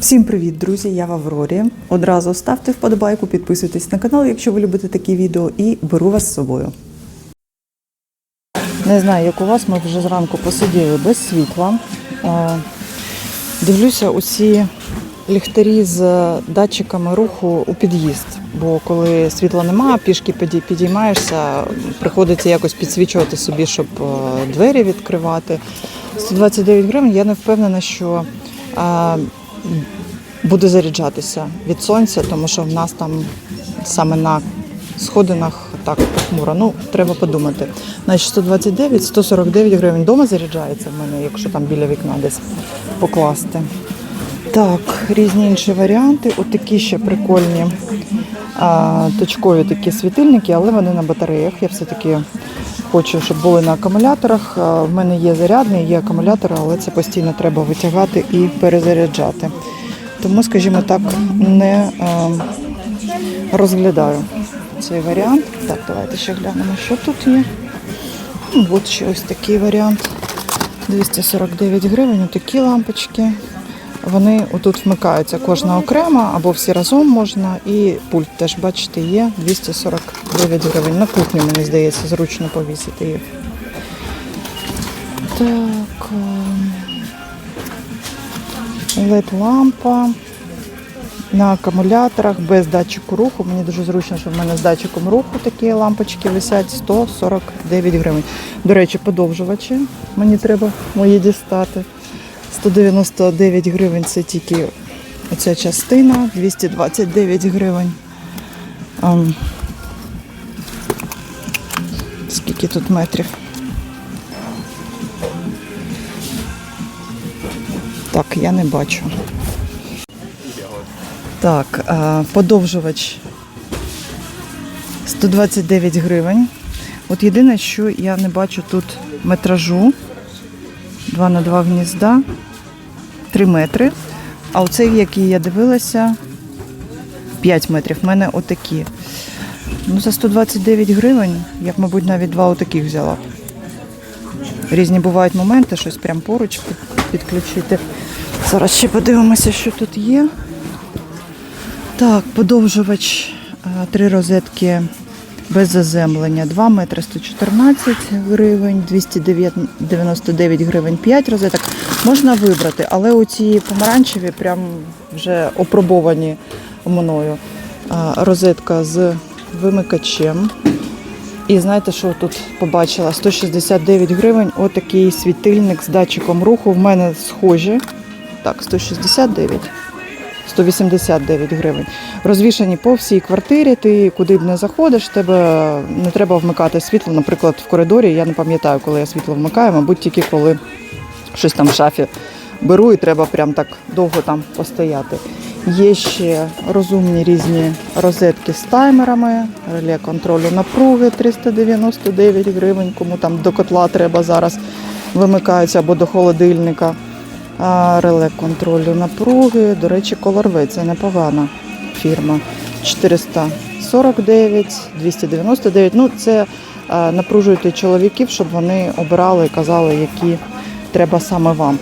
Всім привіт, друзі! Я в Аврорі. Одразу ставте вподобайку, підписуйтесь на канал, якщо ви любите такі відео, і беру вас з собою. Не знаю, як у вас, ми вже зранку посиділи без світла. Е, Дивлюся усі ліхтарі з датчиками руху у під'їзд. Бо коли світла немає, пішки підіймаєшся, приходиться якось підсвічувати собі, щоб е, двері відкривати. 129 гривень, я не впевнена, що буде заряджатися від сонця, тому що в нас там саме на сходинах так похмуро. Ну, треба подумати. Значить, 129, 149 гривень вдома заряджається в мене, якщо там біля вікна десь покласти. Так, різні інші варіанти. Отакі ще прикольні а, точкові такі світильники, але вони на батареях. Я все-таки хочу, щоб були на акумуляторах. В мене є зарядний, є акумулятор, але це постійно треба витягати і перезаряджати. Тому, скажімо так, не розглядаю цей варіант. Так, давайте ще глянемо, що тут є. От ще ось такий варіант. 249 гривень, такі лампочки. Вони отут вмикаються кожна окремо або всі разом можна. І пульт теж, бачите, є 249 гривень. На кухню, мені здається, зручно повісити їх. Так. led лампа на акумуляторах без датчику руху. Мені дуже зручно, що в мене з датчиком руху такі лампочки висять 149 гривень. До речі, подовжувачі мені треба мої дістати. 199 гривень це тільки оця частина, 229 гривень. Ам, скільки тут метрів? Так, я не бачу. Так, а, подовжувач 129 гривень. От єдине, що я не бачу тут метражу. 2 на 2 гнізда, 3 метри. А оцей, який я дивилася, 5 метрів. В мене отакі. Ну, за 129 гривень я б, мабуть, навіть два отаких взяла. Різні бувають моменти, щось прямо поруч підключити. Зараз ще подивимося, що тут є. Так, подовжувач, три розетки без заземлення. 2 метри 114 гривень, 299 гривень 5 розеток. Можна вибрати, але оці помаранчеві прям вже опробовані мною. Розетка з вимикачем. І знаєте, що тут побачила? 169 гривень. Отакий світильник з датчиком руху. В мене схожі. Так, 169. 189 гривень. Розвішані по всій квартирі. Ти куди б не заходиш, тебе не треба вмикати світло. Наприклад, в коридорі я не пам'ятаю, коли я світло вмикаю, мабуть, тільки коли щось там в шафі беру і треба прям так довго там постояти. Є ще розумні різні розетки з таймерами, реле контролю напруги 399 гривень, кому там до котла треба зараз вимикаються або до холодильника. Реле контролю напруги. До речі, Colorway, це непогана фірма. 449, 299. Ну, це напружуєте чоловіків, щоб вони обирали і казали, які треба саме вам.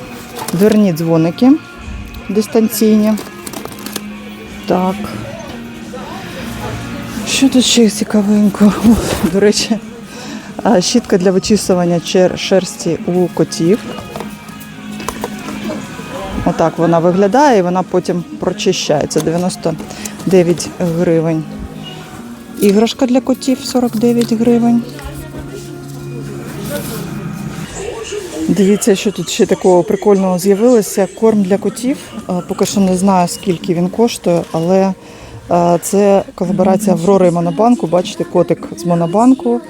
Дверні дзвоники дистанційні. Так. Що тут ще цікавенького? О, До речі, щітка для вичісування шерсті у котів. Отак вона виглядає і вона потім прочищається. 99 гривень. Іграшка для котів 49 гривень. Дивіться, що тут ще такого прикольного з'явилося. Корм для котів. Поки що не знаю, скільки він коштує, але це колаборація Аврори і Монобанку. Бачите, котик з Монобанку.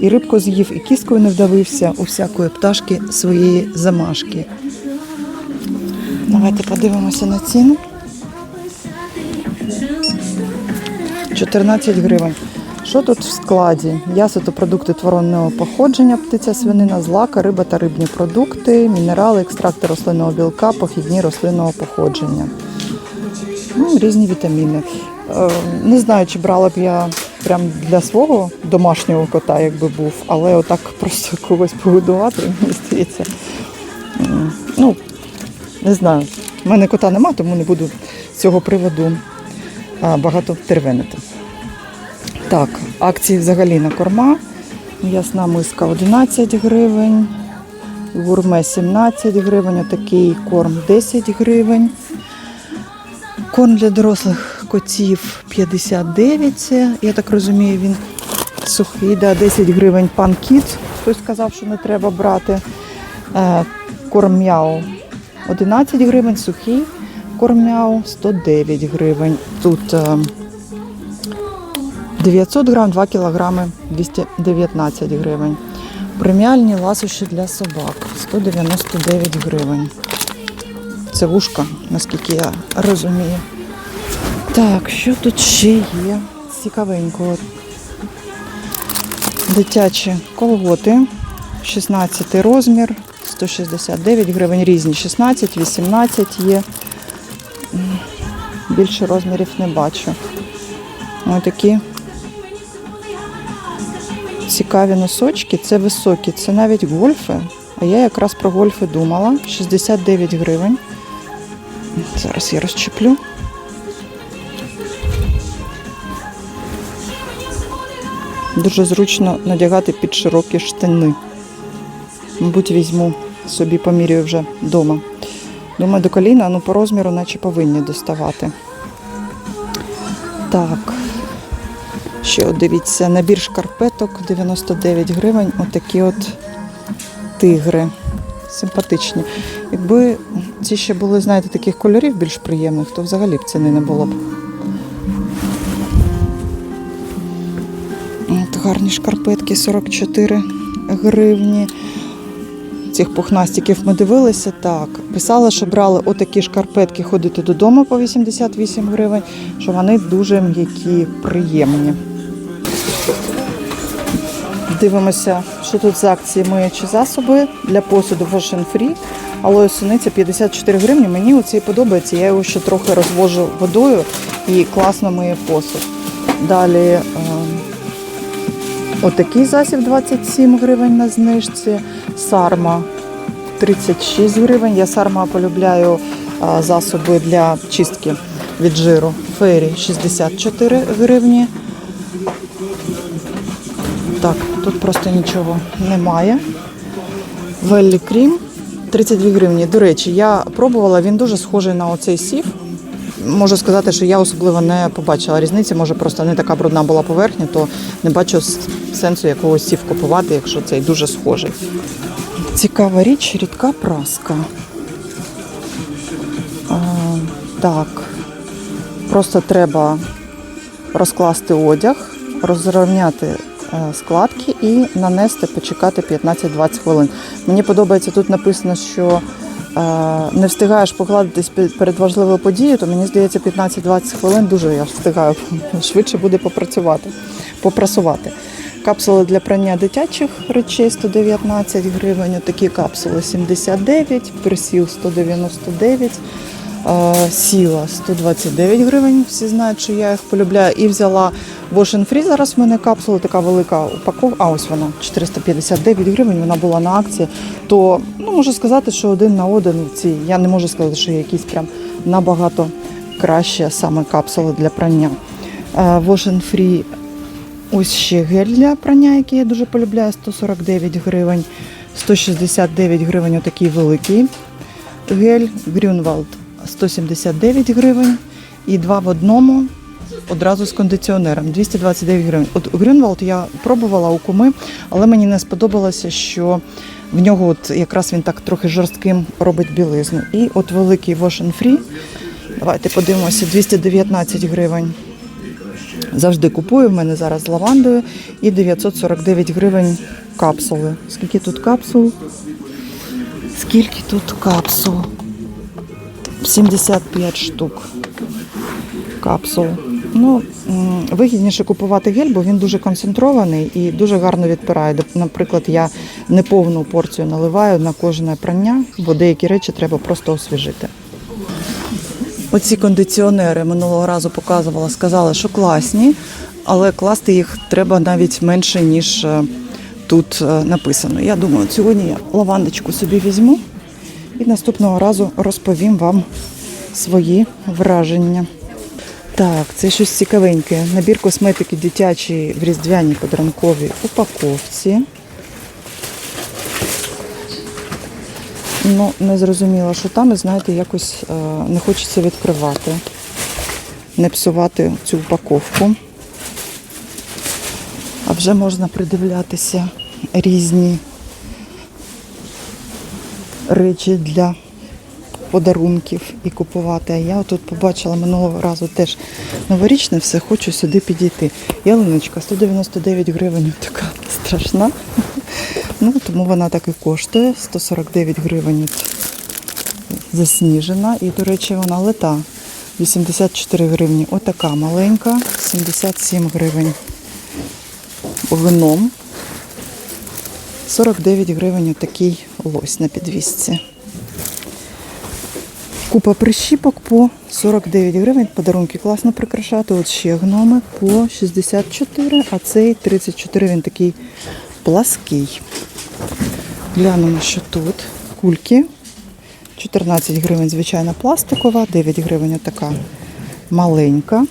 І рибку з'їв, і кісткою не вдавився у всякої пташки своєї замашки. Давайте подивимося на ціну. 14 гривень. Що тут в складі? М'ясо та продукти тваринного походження, птиця, свинина, злака, риба та рибні продукти, мінерали, екстракти рослинного білка, похідні рослинного походження. Ну, різні вітаміни. Е, Не знаю, чи брала б я прям для свого домашнього кота, якби був, але отак просто когось погодувати, мені здається. Ну, не знаю. У мене кота нема, тому не буду з цього приводу багато тервенити. Так, акції взагалі на корма. Ясна миска 11 гривень, гурме 17 гривень, отакий корм 10 гривень. Корм для дорослих котів 59, це, я так розумію, він сухий, да, 10 гривень пан кіт. Хтось сказав, що не треба брати. Е, Корм м'яу 11 гривень, сухий корм м'яу 109 гривень. Тут е, 900 грам, 2 кілограми 219 гривень. Преміальні ласощі для собак 199 гривень. Це вушка, наскільки я розумію. Так, що тут ще є? Цікавенького. Дитячі колготи, 16 розмір, 169 гривень, різні 16, 18 є. Більше розмірів не бачу. Ось такі цікаві носочки, це високі, це навіть гольфи. А я якраз про гольфи думала. 69 гривень. Зараз я розчеплю. Дуже зручно надягати під широкі штани. Мабуть, візьму собі поміряю вже вдома. Думаю, до коліна, ну по розміру, наче повинні доставати. Так. Ще от дивіться, набір шкарпеток 99 гривень. Отакі от тигри. Симпатичні. Якби ці ще були, знаєте, таких кольорів більш приємних, то взагалі б ціни не було б. От гарні шкарпетки 44 гривні. Цих пухнастиків ми дивилися так. Писали, що брали отакі шкарпетки ходити додому по 88 гривень, що вони дуже м'які, приємні. Дивимося, що тут за акції миючі засоби для посуду Wash and Free. Алоє суниця 54 гривні. Мені оцей подобається. Я його ще трохи розвожу водою і класно миє посуд. Далі е, отакий засіб 27 гривень на знижці. Сарма 36 гривень. Я сарма полюбляю е, засоби для чистки від жиру. Фері 64 гривні. Так, тут просто нічого немає. Веллі крім 32 гривні. До речі, я пробувала, він дуже схожий на оцей сів. Можу сказати, що я особливо не побачила різниці. Може, просто не така брудна була поверхня, то не бачу сенсу якогось сів купувати, якщо цей дуже схожий. Цікава річ, рідка праска. А, так, просто треба розкласти одяг, розрівняти складки і нанести, почекати 15-20 хвилин. Мені подобається тут написано, що е, не встигаєш покладитись перед важливою подією, то мені здається 15-20 хвилин дуже я встигаю швидше буде попрацювати, попрасувати. Капсули для прання дитячих речей 119 гривень, такі капсули 79, присіл 199. Сіла 129 гривень. Всі знають, що я їх полюбляю. І взяла and Free. Зараз в мене капсула, така велика упаковка. А ось вона 459 гривень. Вона була на акції. То ну можу сказати, що один на один ці. Я не можу сказати, що є якісь прям набагато краще саме капсули для прання. Е, Free. Ось ще гель для прання, який я дуже полюбляю, 149 гривень, 169 гривень отакий великий гель Грюнвалд 179 гривень і два в одному одразу з кондиціонером 229 гривень. От Грюнвалд я пробувала у куми, але мені не сподобалося, що в нього от якраз він так трохи жорстким робить білизну. І от великий Wash and Free, давайте подивимося, 219 гривень. Завжди купую, в мене зараз з лавандою і 949 гривень капсули. Скільки тут капсул? Скільки тут капсул? 75 штук капсул. Ну, вигідніше купувати гель, бо він дуже концентрований і дуже гарно відпирає. Наприклад, я не повну порцію наливаю на кожне прання, бо деякі речі треба просто освіжити. Оці кондиціонери минулого разу показувала, сказали, що класні, але класти їх треба навіть менше, ніж е, тут е, написано. Я думаю, сьогодні я лавандочку собі візьму і наступного разу розповім вам, свої враження. Так, це щось цікавеньке. Набір косметики дитячий в різдвяній подарунковій упаковці. Ну, не зрозуміло, що там, і знаєте, якось е, не хочеться відкривати, не псувати цю упаковку. А вже можна придивлятися різні речі для подарунків і купувати. А я тут побачила минулого разу теж новорічне все, хочу сюди підійти. Ялиночка 199 гривень, така страшна. Ну, тому вона так і коштує. 149 гривень засніжена. І, до речі, вона лета. 84 гривні. Отака маленька, 77 гривень. Вином. 49 гривень отакий лось на підвісці. Купа прищіпок по 49 гривень. Подарунки класно прикрашати. От ще гноми по 64, а цей 34 він такий плаский. Глянемо, що тут. Кульки. 14 гривень, звичайна пластикова, 9 гривень така маленька.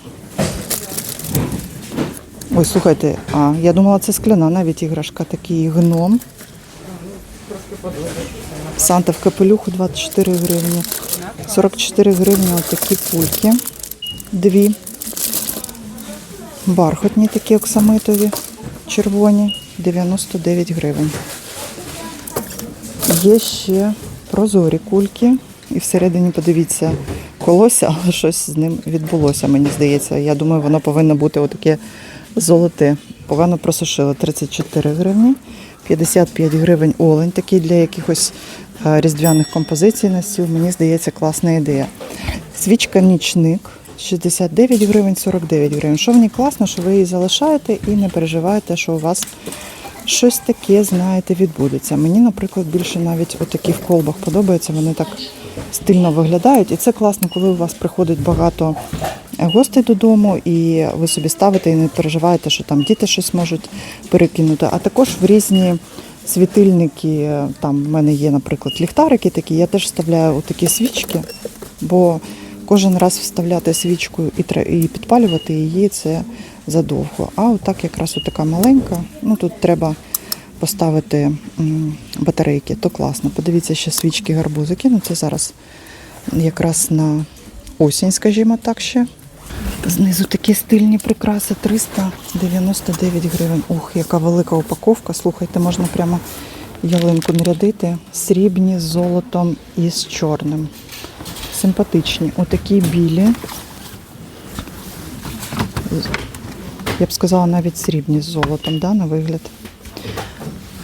Ой, слухайте, а я думала, це скляна навіть іграшка, такий гном. Санта в капелюху 24 гривні. 44 гривні отакі пульки. Дві. Бархатні такі оксамитові, червоні, 99 гривень. Є ще прозорі кульки. І всередині, подивіться, колося, але щось з ним відбулося, мені здається. Я думаю, воно повинно бути отаке золоте. Погано просушили 34 гривні, 55 гривень олень, такий для якихось е, різдвяних композицій на стіл. Мені здається, класна ідея. Свічка нічник 69 гривень, 49 гривень. Що в ній класно, що ви її залишаєте і не переживаєте, що у вас щось таке, знаєте, відбудеться. Мені, наприклад, більше навіть отакі в колбах подобаються, вони так стильно виглядають. І це класно, коли у вас приходить багато гостей додому, і ви собі ставите і не переживаєте, що там діти щось можуть перекинути. А також в різні світильники, там в мене є, наприклад, ліхтарики такі, я теж вставляю такі свічки, бо кожен раз вставляти свічку і підпалювати її це задовго. А отак якраз така маленька, ну тут треба поставити батарейки, то класно. Подивіться, ще свічки гарбузики. Ну це зараз якраз на осінь, скажімо так ще. Знизу такі стильні прикраси 399 гривень. Ух, яка велика упаковка. Слухайте, можна прямо ялинку нарядити. Срібні з золотом і з чорним. Симпатичні. Отакі білі. Я б сказала, навіть срібні з золотом, да, на вигляд.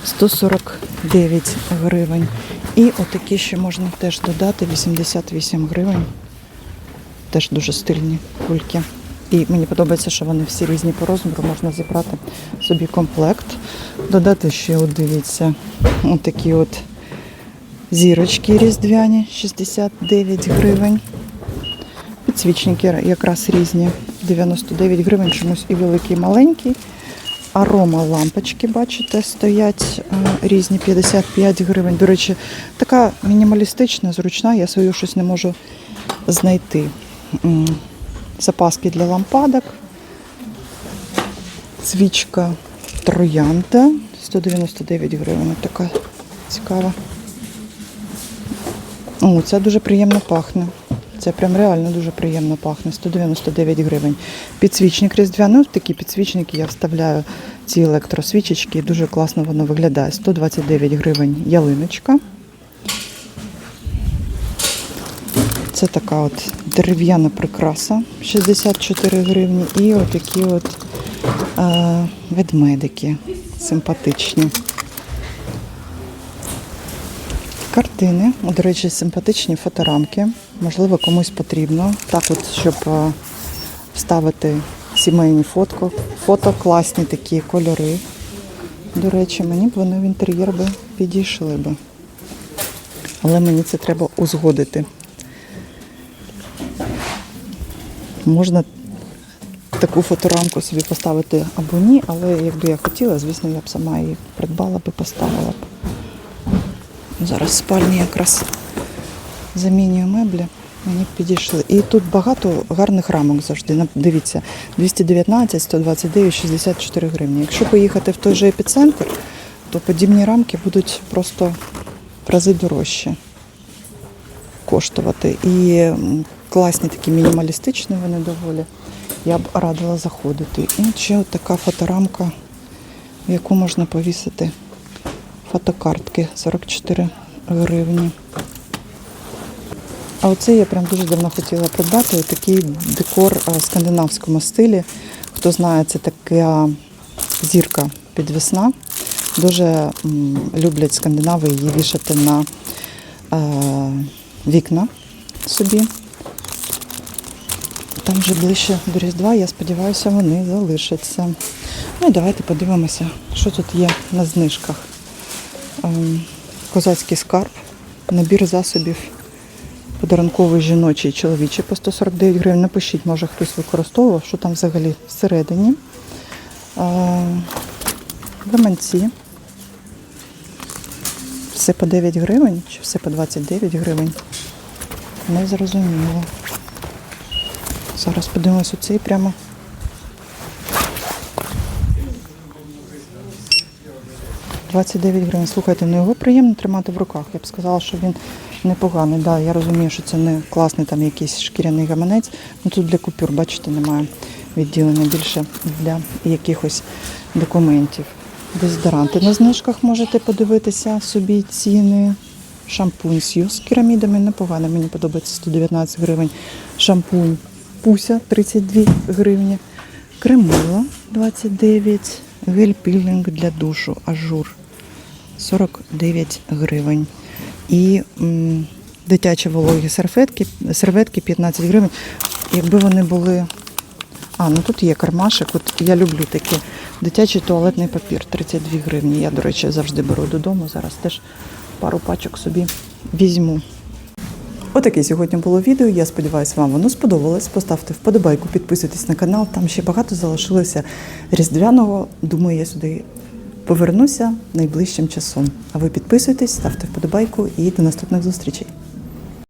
149 гривень. І отакі ще можна теж додати 88 гривень. Теж дуже стильні кульки. І мені подобається, що вони всі різні по розміру. Можна зібрати собі комплект. Додати ще, от дивіться, отакі от зірочки різдвяні 69 гривень. Підсвічники якраз різні. 99 гривень, чомусь і великий, і маленький. Арома лампочки, бачите, стоять е, різні 55 гривень. До речі, така мінімалістична, зручна, я свою щось не можу знайти. Запаски для лампадок. Свічка троянда 199 гривень. Така цікава. О, це дуже приємно пахне. Це прям реально дуже приємно пахне. 199 гривень. Підсвічник різдвяний. Ну, такі підсвічники я вставляю ці електросвічечки. Дуже класно воно виглядає. 129 гривень ялиночка. Це така от дерев'яна прикраса 64 гривні. І отакі от е, ведмедики симпатичні. Картини, до речі, симпатичні фоторамки. Можливо, комусь потрібно. Так, от, щоб е, вставити сімейні фотко. Фото класні такі кольори. До речі, мені б вони в інтер'єр би підійшли би. Але мені це треба узгодити. Можна таку фоторамку собі поставити або ні, але якби я хотіла, звісно, я б сама її придбала би, поставила б. Зараз в спальні якраз замінюю меблі. Мені підійшли. І тут багато гарних рамок завжди. Дивіться, 219, 129, 64 гривні. Якщо поїхати в той же епіцентр, то подібні рамки будуть просто в рази дорожче коштувати. І класні такі мінімалістичні вони доволі. Я б радила заходити. І ще от така фоторамка, в яку можна повісити фотокартки 44 гривні. А оце я прям дуже давно хотіла придбати. Такий декор е, в скандинавському стилі. Хто знає, це така зірка підвісна. Дуже люблять скандинави її вішати на е, вікна собі. Там вже ближче до Різдва, я сподіваюся, вони залишаться. Ну і давайте подивимося, що тут є на знижках. Ем, Козацький скарб, набір засобів подарунковий жіночий чоловічий по 149 гривень. Напишіть, може хтось використовував, що там взагалі всередині. Гаманці. Все по 9 гривень чи все по 29 гривень. Не зрозуміло. Зараз подивимось оцей прямо. «29 гривень. Слухайте, ну його приємно тримати в руках. Я б сказала, що він непоганий. Да, я розумію, що це не класний там якийсь шкіряний гаманець. Ну тут для купюр, бачите, немає відділення більше для якихось документів. Дезодоранти на знижках можете подивитися собі ціни. Шампунь Сью з керамідами непогано, мені подобається 119 гривень. Шампунь Пуся 32 гривні. Кремила 29, гель-пілінг для душу, ажур 49 гривень. І дитячі вологі серветки, серветки 15 гривень. Якби вони були. А, ну тут є кармашик. От я люблю такі дитячий туалетний папір 32 гривні. Я, до речі, завжди беру додому. Зараз теж пару пачок собі візьму. Отаке сьогодні було відео. Я сподіваюся, вам воно сподобалось. Поставте вподобайку, підписуйтесь на канал. Там ще багато залишилося різдвяного. Думаю, я сюди повернуся найближчим часом. А ви підписуйтесь, ставте вподобайку і до наступних зустрічей.